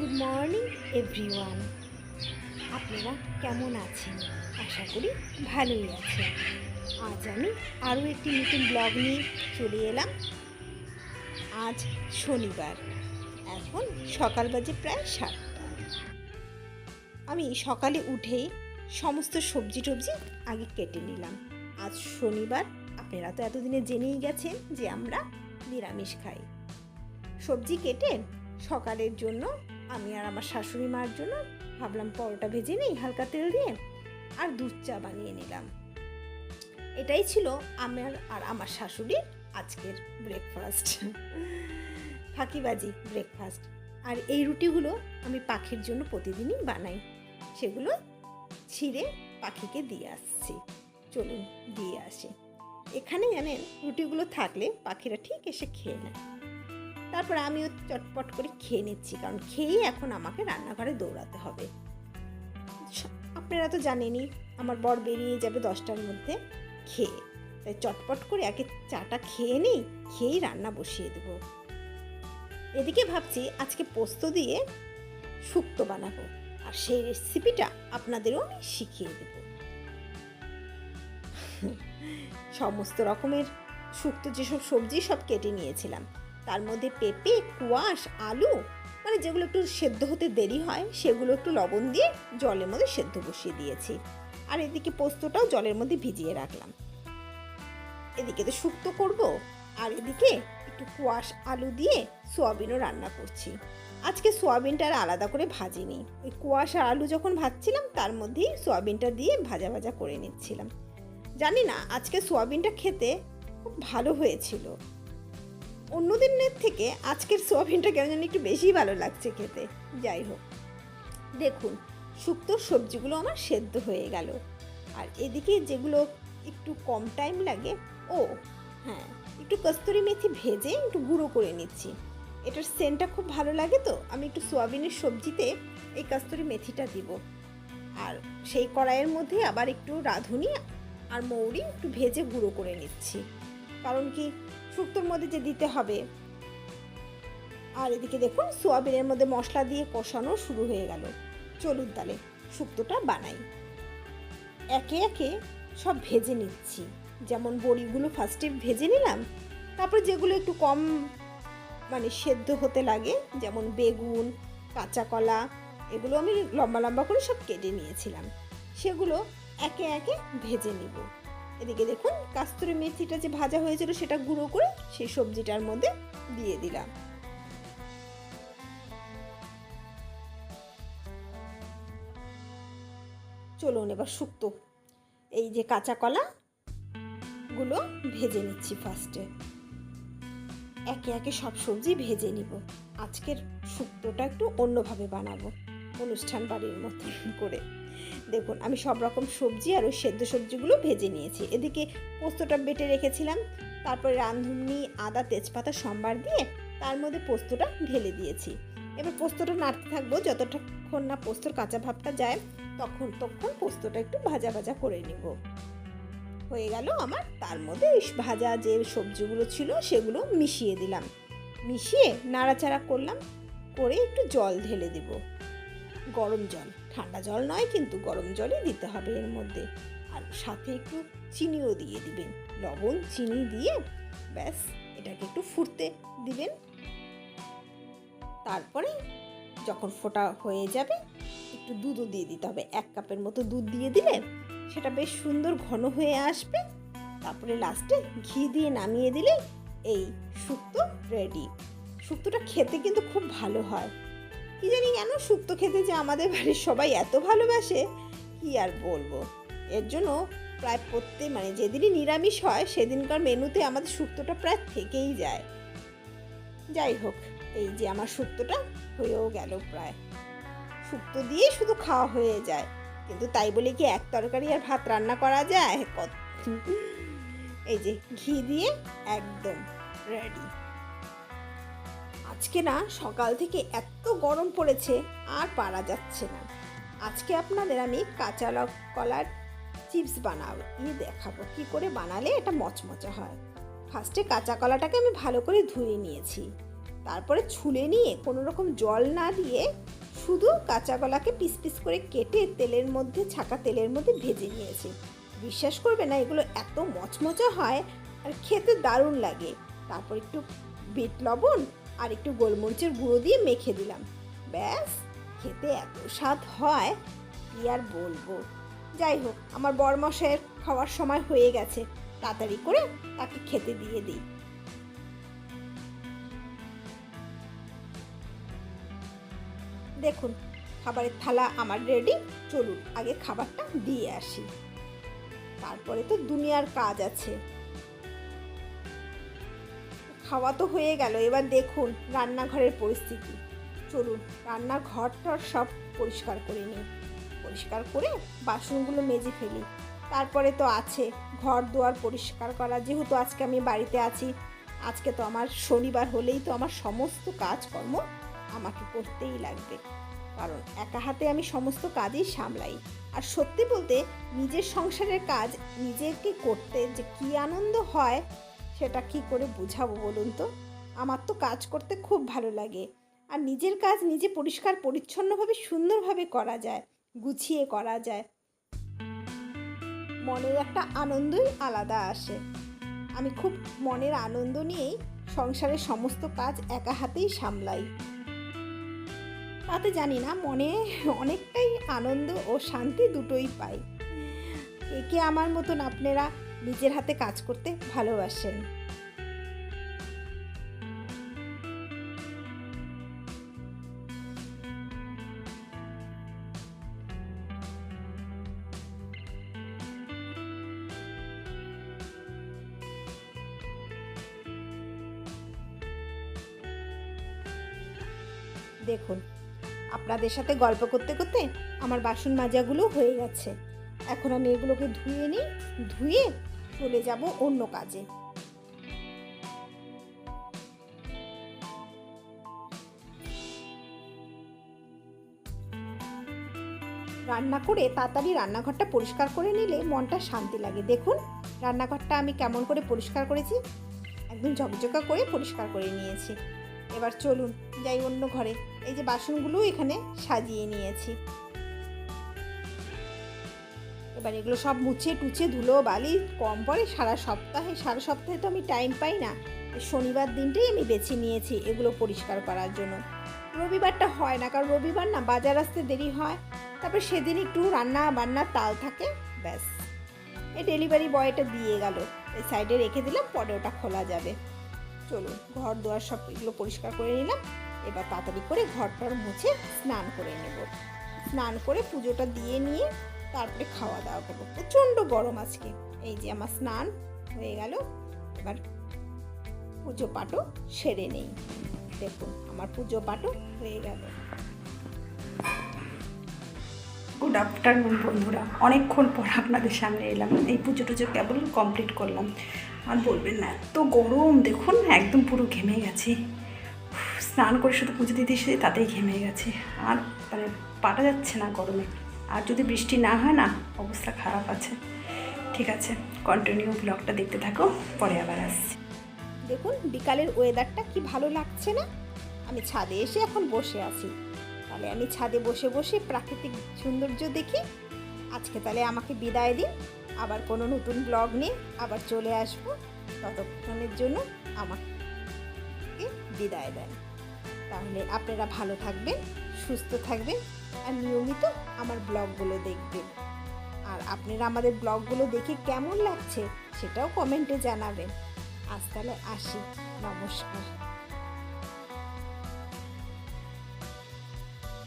Good morning everyone আপনারা কেমন আছেন? আশা করি ভালোই আছেন। আজ আমি আরও একটি নতুন ব্লগ নিয়ে চলে এলাম। আজ শনিবার। এখন সকাল বাজে প্রায় সাতটা। আমি সকালে উঠেই সমস্ত সবজি টবজি আগে কেটে নিলাম। আজ শনিবার। আপনারা তো এতদিনে জেনেই গেছেন যে আমরা নিরামিষ খাই। সবজি কেটে সকালের জন্য আমি আর আমার শাশুড়ি মার জন্য ভাবলাম পরোটা ভেজে নিই, হালকা তেল দিয়ে আর দুধ চা বানিয়ে নিলাম। এটাই ছিল আমার আর আমার শাশুড়ির আজকের ব্রেকফাস্ট ফাঁকিবাজি ব্রেকফাস্ট আর এই রুটিগুলো আমি পাখির জন্য প্রতিদিনই বানাই। সেগুলো ছিঁড়ে পাখিকে দিয়ে আসছি। চলুন দিয়ে আসি। এখানে জানেন রুটিগুলো থাকলে পাখিরা ঠিক এসে খেয়ে নেয়। তারপর আমিও চটপট করে খেয়ে নিচ্ছি, কারণ খেয়েই এখন আমাকে রান্নাঘরে দৌড়াতে হবে। আপনারা তো জানেনই, আমার বর বেরিয়ে যাবে দশটার মধ্যে খেয়ে। তাই চটপট করে আগে চাটা খেয়ে নিই, খেয়েই রান্না বসিয়ে দেব। এদিকে ভাবছি আজকে পোস্ত দিয়ে শুক্তো বানাবো, আর সেই রেসিপিটা আপনাদেরও আমি শিখিয়ে দেব। সমস্ত রকমের শুক্তো যেসব সবজি সব কেটে নিয়েছিলাম তার মধ্যে পেঁপে, কুয়াশ, আলু মানে যেগুলো একটু সেদ্ধ হতে দেরি হয়, সেগুলো একটু লবণ দিয়ে জলের মধ্যে সেদ্ধ বসিয়ে দিয়েছি। আর এদিকে পোস্তটাও জলের মধ্যে ভিজিয়ে রাখলাম। এদিকে তো শুক্তো করব, আর এদিকে একটু কুয়াশ আলু দিয়ে সোয়াবিনও রান্না করছি। আজকে সোয়াবিনটা আর আলাদা করে ভাজিনি। ওই কুয়াশ আর আলু যখন ভাজছিলাম, তার মধ্যেই সোয়াবিনটা দিয়ে ভাজা ভাজা করে নিচ্ছিলাম। জানি না, আজকে সোয়াবিনটা খেতে খুব ভালো হয়েছিল। অন্য দিনের থেকে আজকের সোয়াবিনটা কেন জানি একটু বেশি ভালো লাগছে খেতে। যাই হোক। দেখুন শুক্তোর সবজিগুলো আমার সেদ্ধ হয়ে গেল। আর এদিকে যেগুলো একটু কম টাইম লাগে, ও হ্যাঁ একটু কস্তুরি মেথি ভেজে একটু গুঁড়ো করে নিচ্ছি। এটার সেন্টটা খুব ভালো লাগে তো, আমি একটু সোয়াবিনের সবজিতে এই কস্তুরি মেথিটা দিব। আর সেই কড়াইয়ের মধ্যে আবার একটু রাঁধুনি আর মৌরি একটু ভেজে গুঁড়ো করে নিচ্ছি। কারণ কি শুক্তোর মধ্যে যে দিতে হবে। আর এদিকে দেখুন, সোয়াবিনের মধ্যে মশলা দিয়ে কষানো শুরু হয়ে গেল। চলুন তাহলে শুক্তোটা বানাই। একে একে সব ভেজে নিচ্ছি। যেমন বড়িগুলো ফার্স্টে ভেজে নিলাম, তারপর যেগুলো একটু কম মানে সেদ্ধ হতে লাগে, যেমন বেগুন কাঁচা কলা এগুলো আমি লম্বা লম্বা করে সব কেটে নিয়েছিলাম। সেগুলো একে একে ভেজে নিব। এদিকে দেখুন, কাস্তুরি মেথিটা যে ভাজা হয়েছিল সেটা গুঁড়ো করে সেই সবজিটার মধ্যে দিয়ে দিলাম। চলুন এবার শুক্তো, এই যে কাঁচা কলা গুলো ভেজে নিচ্ছি ফার্স্টে একে একে সব সবজি ভেজে নিব। আজকের শুক্তোটা একটু অন্যভাবে বানাবো, অনুষ্ঠান বাড়ির মতো করে। দেখুন, আমি সব রকম সবজি আর ওই সেদ্ধ সবজিগুলো ভেজে নিয়েছি। এদিকে পোস্তটা বেটে রেখেছিলাম, তারপরে রাঁধুনি, আদা, তেজপাতা, সম্বার দিয়ে তার মধ্যে পোস্তটা ঢেলে দিয়েছি। এবার পোস্তটা নাড়তে থাকব, যতক্ষণ না পোস্তর কাঁচা ভাবটা যায়, তখন তখন পোস্তটা একটু ভাজা ভাজা করে নিব। হয়ে গেল আমার তার মধ্যে ভাজা যে সবজিগুলো ছিল সেগুলো মিশিয়ে দিলাম। মিশিয়ে নাড়াচাড়া করলাম, করে একটু জল ঢেলে দেব। গরম জল। ঠান্ডা জল নয়, কিন্তু গরম জলই দিতে হবে এর মধ্যে। আর সাথে একটু চিনিও দিয়ে দিবেন। লবণ, চিনি দিয়ে ব্যাস, এটাকে একটু ফুটতে দিবেন। তারপরে যখন ফোটা হয়ে যাবে, একটু দুধও দিয়ে দিতে হবে। এক কাপের মতো দুধ দিয়ে দিলে সেটা বেশ সুন্দর ঘন হয়ে আসবে। তারপরে লাস্টে ঘি দিয়ে নামিয়ে দিলে এই শুক্তো রেডি। শুক্তোটা খেতে কিন্তু খুব ভালো হয়। কি জানি কেন শুক্তো খেতে যে আমাদের বাড়ির সবাই এত ভালোবাসে, কি আর বলব? এর জন্য প্রায় প্রত্যেক মানে যেদিনই নিরামিষ হয়, সেদিনকার মেনুতে আমাদের শুক্তোটা প্রায় থেকেই যায়। যাই হোক, এই যে আমার শুক্তোটা হয়েও গেল প্রায়। শুক্তো দিয়ে শুধু খাওয়া হয়ে যায়। কিন্তু তাই বলে কি এক তরকারি আর ভাত রান্না করা যায়? কত এই যে ঘি দিয়ে একদম রেডি আজকে না সকাল থেকে এত গরম পড়েছে, আর পারা যাচ্ছে না। আজকে আপনাদের আমি কাঁচা কলার চিপস বানাবো ইয়ে দেখাবো। কি করে বানালে এটা মচমচে হয়? ফার্স্টে কাঁচা কলাটাকে আমি ভালো করে ধুয়ে নিয়েছি। তারপরে ছুলে নিয়ে কোনো রকম জল না দিয়ে শুধু কাঁচা কলাকে পিস পিস করে কেটে তেলের মধ্যে, ছাকা তেলের মধ্যে ভেজে নিয়েছি। বিশ্বাস করবে না, এগুলো এত মচমচা হয়, আর খেতে দারুণ লাগে। তারপর একটু বিট লবণ আর একটু গোলমরিচের গুঁড়ো দিয়ে মেখে দিলাম। ব্যাস, খেতে এত স্বাদ হয়, কি আর বলব। যাই হোক, আমার বরমশাইয়ের খাওয়ার সময় হয়ে গেছে। তাড়াতাড়ি করে তাকে খেতে দিয়ে দিই। দেখুন, খাবারের থালা আমার রেডি চলুন আগে খাবারটা দিয়ে আসি। তারপরে তো দুনিয়ার কাজ আছে। খাওয়া তো হয়ে গেল, এবার দেখুন রান্নাঘরের পরিস্থিতি। চলুন রান্নাঘরটা সব পরিষ্কার করে নিই। পরিষ্কার করে বাসনগুলো মেজে ফেলি। তারপরে তো আছে, ঘর দুয়ার পরিষ্কার করা। যেহেতু আজকে আমি বাড়িতে আছি, আজকে তো আমার শনিবার হলেই তো আমার সমস্ত কাজকর্ম আমাকে করতেই লাগবে। কারণ একা হাতে আমি সমস্ত কাজই সামলাই। আর সত্যি বলতে, নিজের সংসারের কাজ নিজেকে করতে যে কী আনন্দ হয় সেটা কি করে বোঝাবো বলুন তো? আমার তো কাজ করতে খুব ভালো লাগে। আর নিজের কাজ নিজে পরিষ্কার, পরিচ্ছন্নভাবে, সুন্দরভাবে করা যায়, গুছিয়ে করা যায়। মনের একটা আনন্দই আলাদা আসে। আমি খুব মনের আনন্দ নিয়েই সংসারের সমস্ত কাজ একা হাতেই সামলাই। তাতে জানি না, মনে অনেকটাই আনন্দ ও শান্তি দুটোই পাই। একে আমার মতন আপনারা নিজের হাতে কাজ করতে ভালোবাসেন। দেখুন, আপনাদের সাথে গল্প করতে করতে আমার বাসন মাজাগুলো হয়ে গেছে। এখন আমি এগুলোকে ধুয়ে নিই, ধুয়ে চলে যাব অন্য কাজে। রান্না করে তাড়াতাড়ি রান্নাঘরটা পরিষ্কার করে নিলে মনটা শান্তি লাগে। দেখুন, রান্নাঘরটা আমি কেমন করে পরিষ্কার করেছি। একদম ঝকঝকা করে পরিষ্কার করে নিয়েছি। এবার চলুন, যাই অন্য ঘরে। এই যে বাসনগুলো এখানে সাজিয়ে নিয়েছি। এবার এগুলো সব মুছে টুছে ধুলো বালি কম পড়ে সারা সপ্তাহে সারা সপ্তাহে তো আমি টাইম পাই না। শনিবার দিনটাই আমি বেছে নিয়েছি এগুলো পরিষ্কার করার জন্য। রবিবারটা হয় না, কারণ রবিবার না বাজার আসতে দেরি হয়। তারপর সেদিন একটু রান্না বান্নার তাল থাকে, ব্যাস। এই ডেলিভারি বয়টা দিয়ে গেল। এই সাইডে রেখে দিলাম, পরে ওটা খোলা যাবে। চলুন, ঘর দুয়ার সব এগুলো পরিষ্কার করে নিলাম। এবার তাড়াতাড়ি করে ঘরটার মুছে স্নান করে নেব। স্নান করে পুজোটা দিয়ে নিয়ে তারপরে খাওয়া দাওয়া করব। প্রচণ্ড গরম আজকে। এই যে আমার স্নান হয়ে গেল, এবার পুজো পাঠও সেরে নেই। দেখুন, আমার পুজো পাঠও হয়ে গেল। গুড আফটারনুন বন্ধুরা। অনেকক্ষণ পর আপনাদের সামনে এলাম। এই পুজো টুজো কেবল কমপ্লিট করলাম। আর বলবেন না, এত গরম, দেখুন, একদম পুরো ঘেমে গেছে। স্নান করে শুধু পুজো দিতে এসে তাতেই ঘেমে গেছে। আর মানে পাটা যাচ্ছে না গরমে। আর যদি বৃষ্টি না হয় না, অবস্থা খারাপ আছে। ঠিক আছে কন্টিনিউ ব্লগটা দেখতে থাকো, পরে আবার আসছি। দেখুন, বিকালের ওয়েদারটা কি ভালো লাগছে না? আমি ছাদে এসে এখন বসে আছি। তাহলে আমি ছাদে বসে বসে প্রাকৃতিক সৌন্দর্য দেখি। আজকে তাহলে আমাকে বিদায় দিন। আবার কোনো নতুন ব্লগ নিয়ে আবার চলে আসব। ততক্ষণের জন্য আমাকে বিদায় দেন। তাহলে আপনারা ভালো থাকবেন, সুস্থ থাকবেন আর নিয়মিত আমার ব্লগগুলো দেখবেন। আর আপনারা আমাদের ব্লগগুলো দেখে কেমন লাগছে সেটাও কমেন্টে জানাবেন। আজ তাহলে আসি। নমস্কার।